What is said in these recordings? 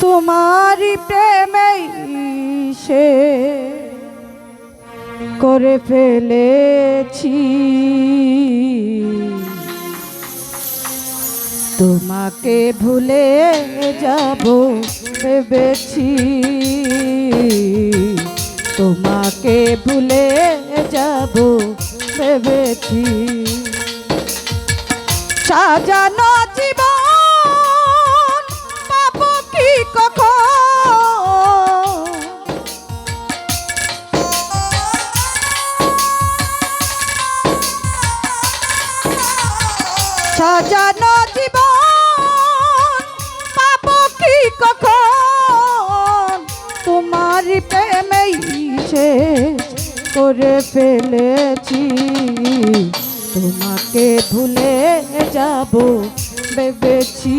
তোমারই প্রেমেই সে করে ফেলেছি। তোমাকে ভুলে যাব ভেবেছি। তোমাকে ভুলে যাব ভেবেছি। সাজানো সাজানো জীবন, পাবো কি কখন? তোমার প্রেমেই শেষ করে ফেলেছি। তোমাকে ভুলে যাব, ভেবেছি।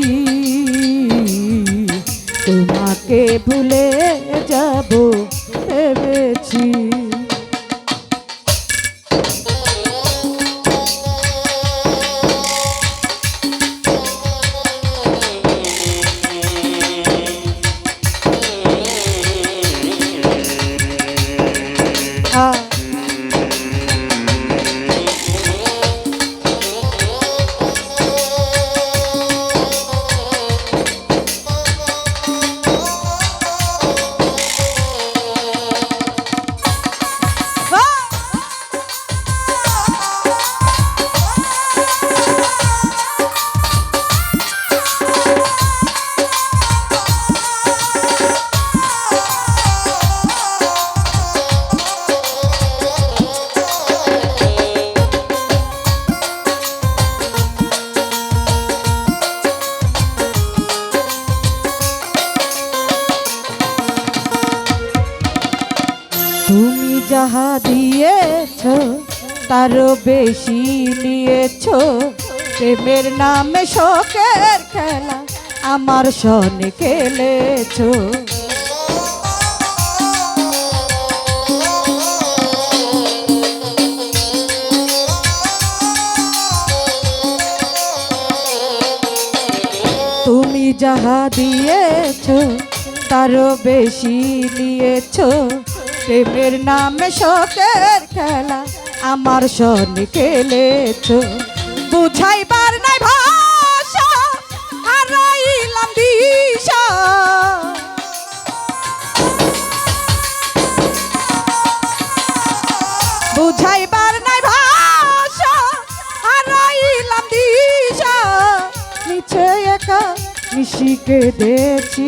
তোমাকে ভুলে যাব, ভেবেছি। যাহা দিয়েছ তারও বেশি নিয়েছ। প্রেমের নামে শোকের খেলা আমার সনে খেলেছ। তুমি যাহা দিয়েছ তারও বেশি নিয়েছ। প্রেমের নামে শোকের খেলা, আমার সন খেলেছ। বুঝাইবার নাই ভাষা, হারাইলাম দিশা। বুঝাইবার নাই ভাষা, হারাইলাম দিশা। নিচে একা নিশিকে দেখছি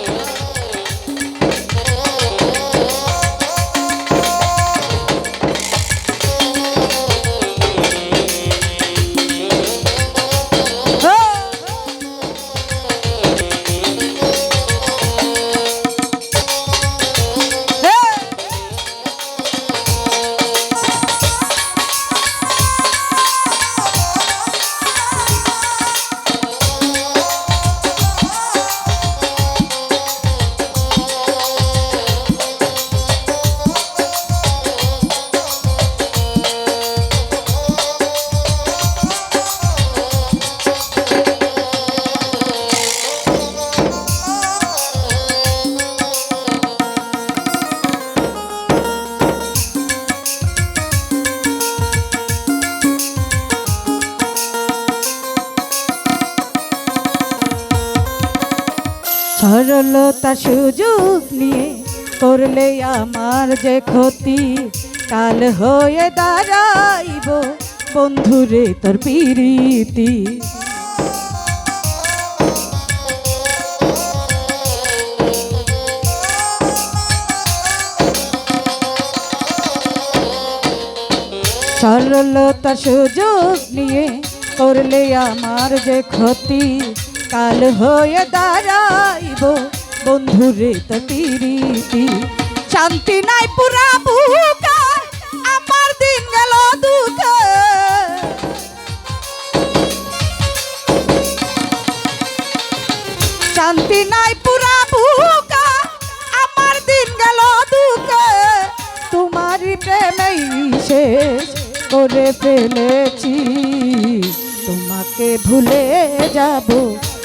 সরলতা সুযোগ নিয়ে। করলে আমার যে ক্ষতি, কাল হয়ে দাঁড়াইব বন্ধুরে তোর পিরিতি। সরলতা সুযোগ নিয়ে করলে আমার যে ক্ষতি কাল হয়ে দাঁড়াইব। বন্ধুরে তো পিরিতি শান্তি নাই পুরা বুকা, আমার দিন গেল দুঃখে শান্তি নাই পুরা বুকা, আমার দিন গেল দুকে তোমারই প্রেমেই শেষ করে ফেলেছি, তোমাকে ভুলে যাব।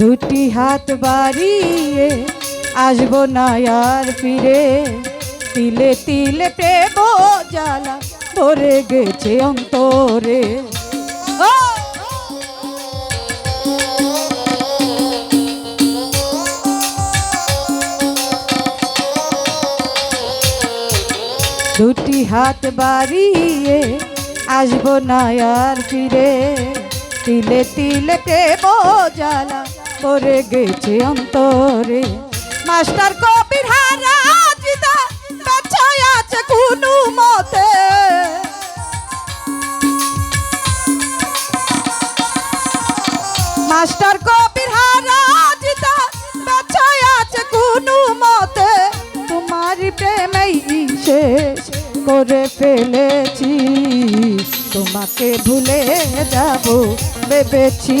দুটি হাত বাড়িয়ে আসব না আর ফিরে তিলে তিলে প্রেম জ্বালা ভরে গেছে অন্তরে! দুটি হাত বাড়িয়ে আসব না আর ফিরে তিলে তিলে প্রেম জ্বালা পড়ে গেছে অন্তরে। মাস্টার কবির হারা জিদা বাছাই আছে কোনো মতে। মাস্টার কবির হারা জিদা বাছাই আছে কোনো মতে। তোমারই প্রেমেই শেষ করে ফেলেছি। তোমাকে ভুলে যাব, ভেবেছি।